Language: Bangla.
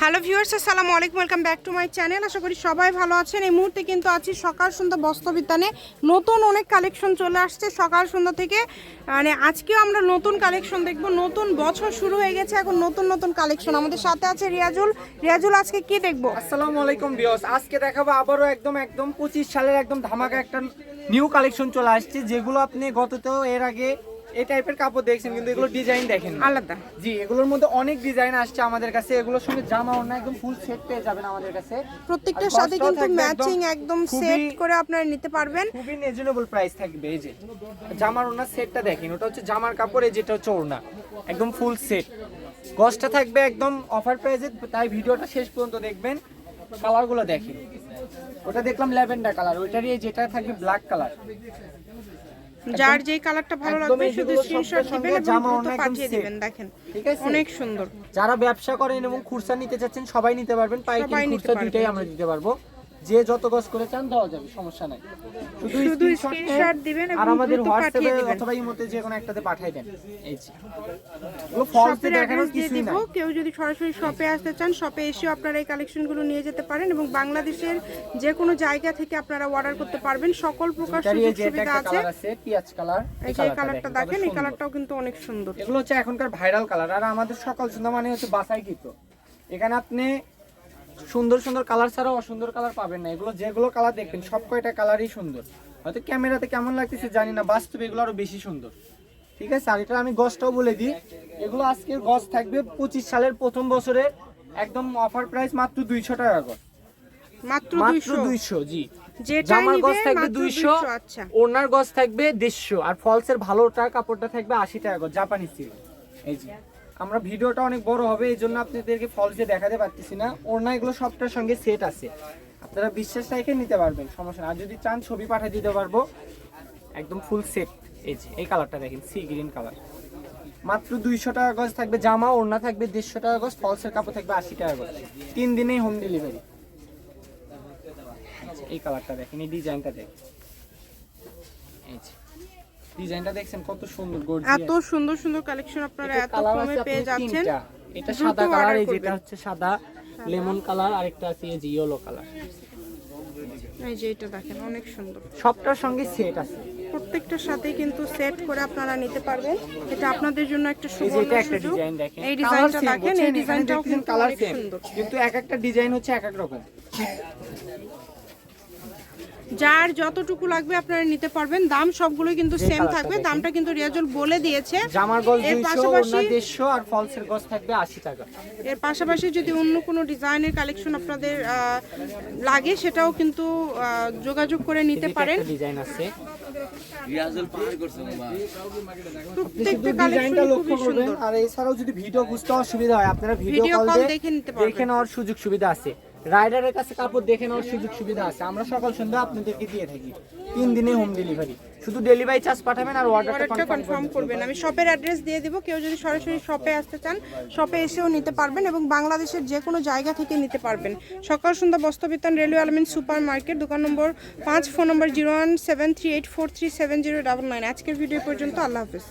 হ্যালো ভিউয়ার্স, আসসালামু আলাইকুম, welcome back to my channel. আশা করি সবাই ভালো আছেন। এই মুহূর্তে কিন্তু আছি সকাল সন্ধ্যা বস্ত্রবিতানে নতুন অনেক কালেকশন চলে আসছে সকাল সন্ধ্যা থেকে। মানে আজকেও আমরা নতুন কালেকশন দেখব। নতুন বছর শুরু হয়ে গেছে, এখন নতুন নতুন কালেকশন আমাদের সাথে আছে রিয়াজুল। রিয়াজুল, আজকে কি দেখব? আসসালামু আলাইকুম বিয়স আজকে দেখাবো আবারও একদম একদম পঁচিশ সালের একদম ধামাকা একটা নিউ কালেকশন চলে আসছে, যেগুলো আপনি গততেও এর আগে এই টাইপের কাপড় দেখছেন কিন্তু এগুলো ডিজাইন দেখেন আলাদা। জি এগুলোর মধ্যে অনেক ডিজাইন আসছে আমাদের কাছে। এগুলোর সঙ্গে জামা ওড়না একদম ফুল সেট পেয়ে যাবেন আমাদের কাছে। প্রত্যেকটার সাথে কিন্তু ম্যাচিং একদম সেট করে আপনারা নিতে পারবেন। খুবই রিজনেবল প্রাইস থাকবে এই যে। জামার ওড়নার সেটটা দেখেন ওটা হচ্ছে জামার কাপড় এই যেটা হচ্ছে ওড়না। একদম ফুল সেট কস্টটা থাকবে একদম অফার প্রাইসে তাই ভিডিওটা শেষ পর্যন্ত দেখবেন। কালারগুলো দেখেন। ওটা দেখলাম ল্যাভেন্ডার কালার ওইটারই যেটা থাকবে ব্ল্যাক কালার যার যেই কালারটা ভালো লাগবে শুধু স্ক্রিনশট দিবেন এবং দ্রুত পাঠিয়ে দিবেন দেখেন। ঠিক আছে? অনেক সুন্দর। যারা ব্যবসা করেন এবং খুরসা নিতে চাচ্ছেন সবাই নিতে পারবেন পাইকারি খুরসা দুটাই আমরা দিতে পারব। যে যত গজ করে চান দেওয়া যাবে সমস্যা নাই। শুধু নেন দিবেন আর আমাদের হোয়াটসঅ্যাপে অথবা ইমোতে যে কোনো একটাতে পাঠিয়ে দেন। এই যে। এগুলো ফলস শপের দেখানোর অ্যাড্রেস কিছুই নাই। কেউ যদি সরাসরি শপে আসতে চান শপে এসেও আপনারা এই কালেকশনগুলো নিয়ে যেতে পারেন এবং বাংলাদেশের যে কোনো জায়গা থেকে আপনারা অর্ডার করতে পারবেন। সকল প্রকার সুযোগ সুবিধা আছে। পিয়াজ কালার এই যে কালারটা দেখেন এই কালারটাও কিন্তু অনেক সুন্দর। এগুলো হচ্ছে এখনকার ভাইরাল কালার আর আমাদের সকাল সন্ধ্যা মানে হচ্ছে বাসাই কিত এখানে আপনি সুন্দর সুন্দর কালার ছাড়াও অসুন্দর কালার পাবেন না। এগুলো যেগুলো কালার দেখবেন সব কয়টা কালারই সুন্দর। হয়তো ক্যামেরাতে কেমন লাগতেছে জানি না বাস্তবে এগুলো আরও বেশি সুন্দর। ঠিক আছে? আর এটা আমি গজটাও বলে দিই। এগুলো আজকের গজ থাকবে পঁচিশ সালের প্রথম বছরের একদম অফার প্রাইস মাত্র দুইশো টাকা মাত্র দুইশো? জি। জামার গজ থাকবে দুইশো 200 আচ্ছা। ওনার গজ থাকবে দেড়শো আর ফলসের ভালোটা কাপড়টা থাকবে আশি টাকা জাপানি সিল্ক এই যে। আমরা ভিডিওটা অনেক বড় হবে, এই জন্য আপনাদেরকে ফলসে দেখাতে পারতেছি না। ওড়না এগুলো সবটার সঙ্গে সেট আছে। আপনারা বিশ্বাস রেখে নিতে পারবেন, সমস্যা আর যদি চান, ছবি পাঠিয়ে দিতে পারব। একদম ফুল সেট এই যে, এই কালারটা দেখেন সি গ্রিন কালার মাত্র দুইশো টাকা গজ থাকবে জামা, ওড়না থাকবে দেড়শো টাকা গজ ফলসের কাপড় থাকবে আশি টাকা গজ। তিন দিনেই হোম ডেলিভারি এই কালারটা দেখেন, এই ডিজাইনটা দেখেন। ডিজাইনটা দেখছেন কত সুন্দর এত সুন্দর সুন্দর কালেকশন আপনারা এত কমে পেয়ে যাচ্ছেন। এটা সাদা কালার এই যেটা হচ্ছে সাদা লেমন কালার আরেকটা আছে এই যে ইয়েলো কালার এই যে এটা দেখেন অনেক সুন্দর। সবটার সঙ্গে সেট আছে। প্রত্যেকটার সাথে কিন্তু সেট করে আপনারা নিতে পারবেন। এটা আপনাদের জন্য একটা সুবর্ণ এটা একটা সুযোগ। ডিজাইন দেখেন। এই ডিজাইনটা দেখেন এই ডিজাইনটাও কিন্তু কালার সেম সুন্দর। কিন্তু এক একটা ডিজাইন হচ্ছে এক এক রকম। যার যতটুকু লাগবে আপনারা নিতে পারবেন। দাম সবগুলোই কিন্তু সেম থাকবে। দামটা কিন্তু রিয়াজুল বলে দিয়েছে। জামার গজ 200 পাশাপাশি- ওড়না 150 আর ফলসের গজ থাকবে 80 টাকা। এর পাশাপাশি যদি অন্য কোনো ডিজাইনের কালেকশন আপনাদের লাগে সেটাও কিন্তু যোগাযোগ করে নিতে পারেন। ডিজাইন আছে। প্রত্যেকটা শুধু কালেকশন ডিজাইনটা লক্ষ্য করবেন। আর এছাড়াও যদি ভিডিও বুঝতে অসুবিধা হয় আপনারা ভিডিও কল দেখে নিতে পারবেন। দেখে নেওয়ার সুযোগ সুবিধা আছে। রাইডারের কাছে কাপড় দেখে নেওয়ার সুযোগ সুবিধা আছে। আমরা সকাল সন্ধ্যা আপনাদেরকে দিয়ে থাকি। তিন দিনে হোম ডেলিভারি শুধু ডেলিভারি চার্জ পাঠাবেন আর অর্ডারটা কনফার্ম করবেন। আমি শপের অ্যাড্রেস দিয়ে দিব। কেউ যদি সরাসরি শপে আসতে চান শপে এসেও নিতে পারবেন এবং বাংলাদেশের যে কোনো জায়গা থেকে নিতে পারবেন। সকাল সন্ধ্যা বস্ত্রবিতান রেলওয়ে আলমিন সুপার মার্কেট দোকান নম্বর পাঁচ phone number zero one seven three eight four three seven zero double nine আজকের ভিডিও পর্যন্ত। আল্লাহ হাফিজ।